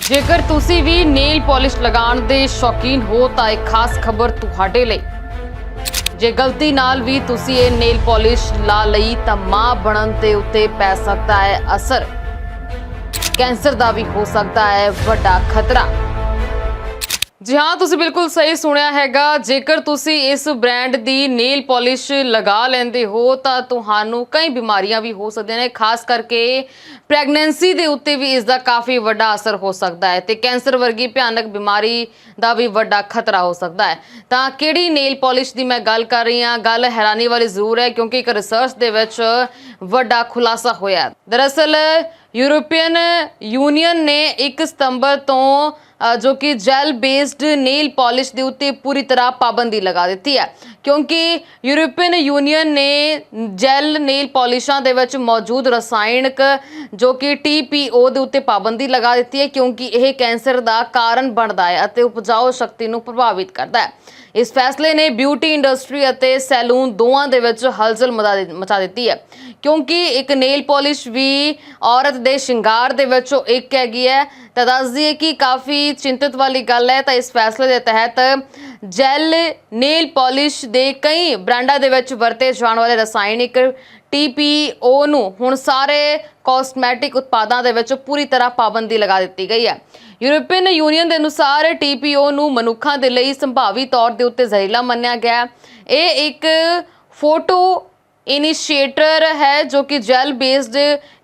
ਜੇਕਰ ਤੁਸੀਂ ਵੀ nail polish ਲਗਾਉਣ ਦੇ ਸ਼ੌਕੀਨ ਹੋ, ਤਾਂ ਇੱਕ ਖਾਸ ਖਬਰ ਤੁਹਾਡੇ ਲਈ। ਜੇ ਗਲਤੀ ਨਾਲ ਵੀ ਤੁਸੀਂ ਇਹ ਨੇਲ ਪਾਲਿਸ਼ ਲਾ ਲਈ, ਤਾਂ ਮਾਂ ਬਣਨ ਦੇ ਉੱਤੇ ਪੈ ਸਕਦਾ ਹੈ ਅਸਰ। ਕੈਂਸਰ ਦਾ ਵੀ ਹੋ ਸਕਦਾ ਹੈ ਵੱਡਾ ਖਤਰਾ। ਜੀ ਹਾਂ, ਤੁਸੀਂ ਬਿਲਕੁਲ ਸਹੀ ਸੁਣਿਆ ਹੈਗਾ। ਜੇਕਰ ਤੁਸੀਂ ਇਸ ਬ੍ਰਾਂਡ ਦੀ ਨੇਲ ਪਾਲਿਸ਼ ਲਗਾ ਲੈਂਦੇ ਹੋ, ਤਾਂ ਤੁਹਾਨੂੰ ਕਈ ਬਿਮਾਰੀਆਂ ਵੀ ਹੋ ਸਕਦੀਆਂ ਨੇ। ਖਾਸ ਕਰਕੇ ਪ੍ਰੈਗਨੈਂਸੀ ਦੇ ਉੱਤੇ ਵੀ ਇਸ ਦਾ ਕਾਫੀ ਵੱਡਾ ਅਸਰ ਹੋ ਸਕਦਾ ਹੈ ਤੇ ਕੈਂਸਰ ਵਰਗੀ ਭਿਆਨਕ ਬਿਮਾਰੀ ਦਾ ਵੀ ਵੱਡਾ ਖਤਰਾ ਹੋ ਸਕਦਾ ਹੈ। ਤਾਂ ਕਿਹੜੀ ਨੇਲ ਪਾਲਿਸ਼ ਦੀ ਮੈਂ ਗੱਲ ਕਰ ਰਹੀ ਹਾਂ? ਗੱਲ ਹੈਰਾਨੀ ਵਾਲੀ ਜ਼ਰੂਰ ਹੈ, ਕਿਉਂਕਿ ਇੱਕ ਰਿਸਰਚ ਦੇ ਵਿੱਚ ਵੱਡਾ ਖੁਲਾਸਾ ਹੋਇਆ ਦਰਅਸਲ ਯੂਰੋਪੀਅਨ ਯੂਨੀਅਨ ਨੇ 1 ਸਤੰਬਰ ਤੋਂ ਜੋ ਕਿ ਜੈਲ ਬੇਸਡ ਨੇਲ ਪਾਲਿਸ਼ ਦੇ ਉੱਤੇ ਪੂਰੀ ਤਰ੍ਹਾਂ ਪਾਬੰਦੀ ਲਗਾ ਦਿੱਤੀ ਹੈ। ਕਿਉਂਕਿ ਯੂਰੋਪੀਅਨ ਯੂਨੀਅਨ ਨੇ ਜੈਲ ਨੇਲ ਪਾਲਿਸ਼ਾਂ ਦੇ ਵਿੱਚ ਮੌਜੂਦ ਰਸਾਇਣਕ ਜੋ ਕਿ TPO ਦੇ ਉੱਤੇ ਪਾਬੰਦੀ ਲਗਾ ਦਿੱਤੀ ਹੈ, ਕਿਉਂਕਿ ਇਹ ਕੈਂਸਰ ਦਾ ਕਾਰਨ ਬਣਦਾ ਹੈ ਅਤੇ ਉਪਜਾਊ ਸ਼ਕਤੀ ਨੂੰ ਪ੍ਰਭਾਵਿਤ ਕਰਦਾ ਹੈ। ਇਸ ਫੈਸਲੇ ਨੇ ਬਿਊਟੀ ਇੰਡਸਟਰੀ ਅਤੇ ਸੈਲੂਨ ਦੋਵਾਂ ਦੇ ਵਿੱਚ ਹਲਚਲ ਮਚਾ ਮਚਾ ਦਿੱਤੀ ਹੈ। ਕਿਉਂਕਿ ਇੱਕ ਨੇਲ ਪਾਲਿਸ਼ ਵੀ ਔਰਤ ਦੇ ਸ਼ਿੰਗਾਰ ਦੇ ਵਿੱਚੋਂ ਇੱਕ ਹੈਗੀ ਹੈ। ਤਾਂ ਦੱਸ ਦਈਏ ਕਿ ਕਾਫੀ ਚਿੰਤਤ ਵਾਲੀ ਗੱਲ ਹੈ, ਤਾਂ ਇਸ ਫੈਸਲੇ ਦੇ ਤਹਿਤ ਜੈਲ, ਨੇਲ ਪਾਲਿਸ਼ ਦੇ ਕਈ ਬ੍ਰਾਂਡਾਂ ਦੇ ਵਿੱਚ ਵਰਤੇ ਜਾਣ ਵਾਲੇ ਰਸਾਇਣਿਕ TPO ਨੂੰ ਹੁਣ ਸਾਰੇ ਕਾਸਮੈਟਿਕ ਉਤਪਾਦਾਂ ਦੇ ਵਿੱਚ ਪੂਰੀ ਤਰ੍ਹਾਂ ਪਾਬੰਦੀ ਲਗਾ ਦਿੱਤੀ ਗਈ ਹੈ। ਯੂਰਪੀਅਨ ਯੂਨੀਅਨ ਦੇ ਅਨੁਸਾਰ TPO ਨੂੰ ਮਨੁੱਖਾਂ ਦੇ ਲਈ ਸੰਭਾਵੀ ਤੌਰ ਦੇ ਉੱਤੇ ਜ਼ਹਿਰੀਲਾ ਮੰਨਿਆ ਗਿਆ ਇਹ ਇੱਕ ਫੋਟੋ ਇਨੀਸ਼ੀਏਟਰ ਹੈ ਜੋ ਕਿ ਜੈਲ ਬੇਸਡ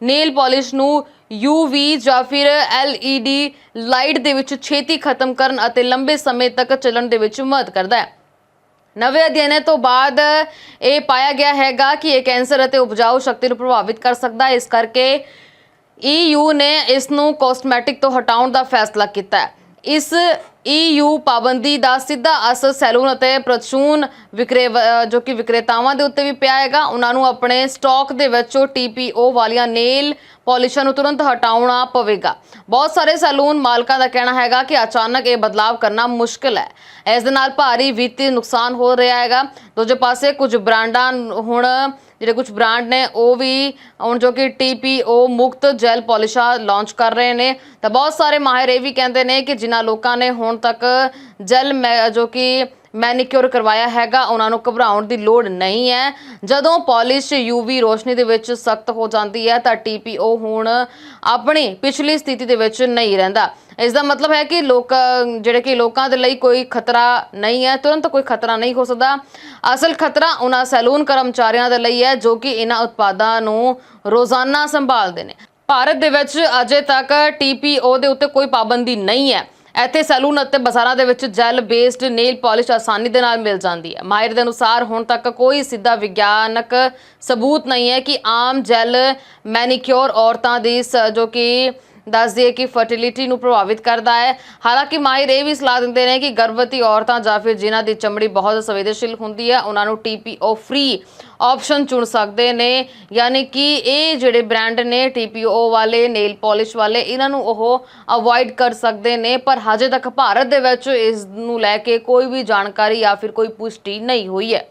ਨੇਲ ਪਾਲਿਸ਼ ਨੂੰ UV ਜਾਂ ਫਿਰ LED ਲਾਈਟ ਦੇ ਵਿੱਚ ਛੇਤੀ ਖਤਮ ਕਰਨ ਅਤੇ ਲੰਬੇ ਸਮੇਂ ਤੱਕ ਚੱਲਣ ਦੇ ਵਿੱਚ ਮਦਦ ਕਰਦਾ ਹੈ। ਨਵੇਂ ਅਧਿਐਨ ਤੋਂ ਬਾਅਦ ਇਹ ਪਾਇਆ ਗਿਆ ਹੈਗਾ ਕਿ ਇਹ ਕੈਂਸਰ ਅਤੇ ਉਪਜਾਊ ਸ਼ਕਤੀ ਨੂੰ ਪ੍ਰਭਾਵਿਤ ਕਰ ਸਕਦਾ ਹੈ। ਇਸ ਕਰਕੇ EU ਨੇ ਇਸ ਨੂੰ ਕੋਸਮੈਟਿਕ ਤੋਂ ਹਟਾਉਣ ਦਾ ਫੈਸਲਾ ਕੀਤਾ ਹੈ। ਇਸ EU ਪਾਬੰਦੀ ਦਾ ਸਿੱਧਾ ਅਸਰ ਸੈਲੂਨ ਅਤੇ ਪ੍ਰਚੂਨ ਵਿਕਰੇ ਜੋ ਕਿ ਵਿਕਰੇਤਾਵਾਂ ਦੇ ਉੱਤੇ ਵੀ ਪਿਆ ਹੈਗਾ। ਉਹਨਾਂ ਨੂੰ ਆਪਣੇ ਸਟਾਕ ਦੇ ਵਿੱਚੋਂ TPO ਵਾਲੀਆਂ ਨੇਲ ਪਾਲਿਸ਼ਾਂ ਨੂੰ ਤੁਰੰਤ ਹਟਾਉਣਾ ਪਵੇਗਾ। ਬਹੁਤ ਸਾਰੇ ਸੈਲੂਨ ਮਾਲਕਾਂ ਦਾ ਕਹਿਣਾ ਹੈਗਾ ਕਿ ਅਚਾਨਕ ਇਹ ਬਦਲਾਅ ਕਰਨਾ ਮੁਸ਼ਕਲ ਹੈ। ਇਸ ਦੇ ਨਾਲ ਭਾਰੀ ਵਿੱਤੀ ਨੁਕਸਾਨ ਹੋ ਰਿਹਾ ਹੈਗਾ। ਦੂਜੇ ਪਾਸੇ ਕੁਝ ਬ੍ਰਾਂਡਾਂ ਹੁਣ ਜਿਹੜੇ ਕੁਝ ਬ੍ਰਾਂਡ ਨੇ, ਉਹ ਵੀ ਹੁਣ ਜੋ ਕਿ TPO ਮੁਕਤ ਜੈਲ ਪਾਲਿਸ਼ਾਂ ਲਾਂਚ ਕਰ ਰਹੇ ਨੇ। ਤਾਂ ਬਹੁਤ ਸਾਰੇ ਮਾਹਿਰ ਇਹ ਵੀ ਕਹਿੰਦੇ ਨੇ ਕਿ ਜਿਨ੍ਹਾਂ ਲੋਕਾਂ ਨੇ ਹੁਣ ਤੱਕ ਜੈਲ ਮੈ- ਜੋ ਕਿ ਮੈਨੀਕਿਉਰ ਕਰਵਾਇਆ ਹੈਗਾ, ਉਹਨਾਂ ਨੂੰ ਘਬਰਾਉਣ ਦੀ ਲੋੜ ਨਹੀਂ ਹੈ। ਜਦੋਂ ਪਾਲਿਸ਼ UV ਰੋਸ਼ਨੀ ਦੇ ਵਿੱਚ ਸਖਤ ਹੋ ਜਾਂਦੀ ਹੈ, ਤਾਂ TPO ਹੁਣ ਆਪਣੀ ਪਿਛਲੀ ਸਥਿਤੀ ਦੇ ਵਿੱਚ ਨਹੀਂ ਰਹਿੰਦਾ। ਇਸ ਦਾ ਮਤਲਬ ਹੈ ਕਿ ਲੋਕ, ਜਿਹੜੇ ਕਿ ਲੋਕਾਂ ਦੇ ਲਈ ਕੋਈ ਖਤਰਾ ਨਹੀਂ ਹੈ, ਤੁਰੰਤ ਕੋਈ ਖਤਰਾ ਨਹੀਂ ਹੋ ਸਕਦਾ। ਅਸਲ ਖਤਰਾ ਉਹਨਾਂ ਸੈਲੂਨ ਕਰਮਚਾਰੀਆਂ ਦੇ ਲਈ ਹੈ, ਜੋ ਕਿ ਇਹਨਾਂ ਉਤਪਾਦਾਂ ਨੂੰ ਰੋਜ਼ਾਨਾ ਸੰਭਾਲਦੇ ਨੇ। ਭਾਰਤ ਦੇ ਵਿੱਚ ਅਜੇ ਤੱਕ TPO ਦੇ ਉੱਤੇ ਕੋਈ ਪਾਬੰਦੀ ਨਹੀਂ ਹੈ। ਇੱਥੇ ਸੈਲੂਨ ਅਤੇ ਬਾਜ਼ਾਰਾਂ ਦੇ ਵਿੱਚ ਜੈਲ ਬੇਸਡ ਨੇਲ ਪਾਲਿਸ਼ ਆਸਾਨੀ ਦੇ ਨਾਲ ਮਿਲ ਜਾਂਦੀ ਹੈ। ਮਾਹਿਰ ਦੇ ਅਨੁਸਾਰ ਹੁਣ ਤੱਕ ਕੋਈ ਸਿੱਧਾ ਵਿਗਿਆਨਕ ਸਬੂਤ ਨਹੀਂ ਹੈ ਕਿ ਆਮ ਜੈਲ ਮੈਨੀਕਿਉਰ ਔਰਤਾਂ ਦੀ ਸ- ਜੋ ਕਿ ਦੱਸ ਦਈਏ ਕਿ ਫਰਟੀਲਿਟੀ ਨੂੰ ਪ੍ਰਭਾਵਿਤ ਕਰਦਾ ਹੈ। ਹਾਲਾਂਕਿ ਮਾਹਿਰ ਇਹ ਵੀ ਸਲਾਹ ਦਿੰਦੇ ਨੇ ਕਿ ਗਰਭਵਤੀ ਔਰਤਾਂ ਜਾਂ ਫਿਰ ਜਿਨ੍ਹਾਂ ਦੀ ਚਮੜੀ ਬਹੁਤ ਸੰਵੇਦਨਸ਼ੀਲ ਹੁੰਦੀ ਹੈ, ਉਹਨਾਂ ਨੂੰ TPO ਫ੍ਰੀ ਆਪਸ਼ਨ ਚੁਣ ਸਕਦੇ ਨੇ। ਯਾਨੀ ਕਿ ਇਹ ਜਿਹੜੇ ਬ੍ਰਾਂਡ ਨੇ TPO ਵਾਲੇ ਨੇਲ ਪਾਲਿਸ਼ ਵਾਲੇ, ਇਹਨਾਂ ਨੂੰ ਉਹ ਅਵੋਇਡ ਕਰ ਸਕਦੇ ਨੇ। ਪਰ ਹਜੇ ਤੱਕ ਭਾਰਤ ਦੇ ਵਿੱਚ ਇਸ ਨੂੰ ਲੈ ਕੇ ਕੋਈ ਵੀ ਜਾਣਕਾਰੀ ਜਾਂ ਫਿਰ ਕੋਈ ਪੁਸ਼ਟੀ ਨਹੀਂ ਹੋਈ ਹੈ।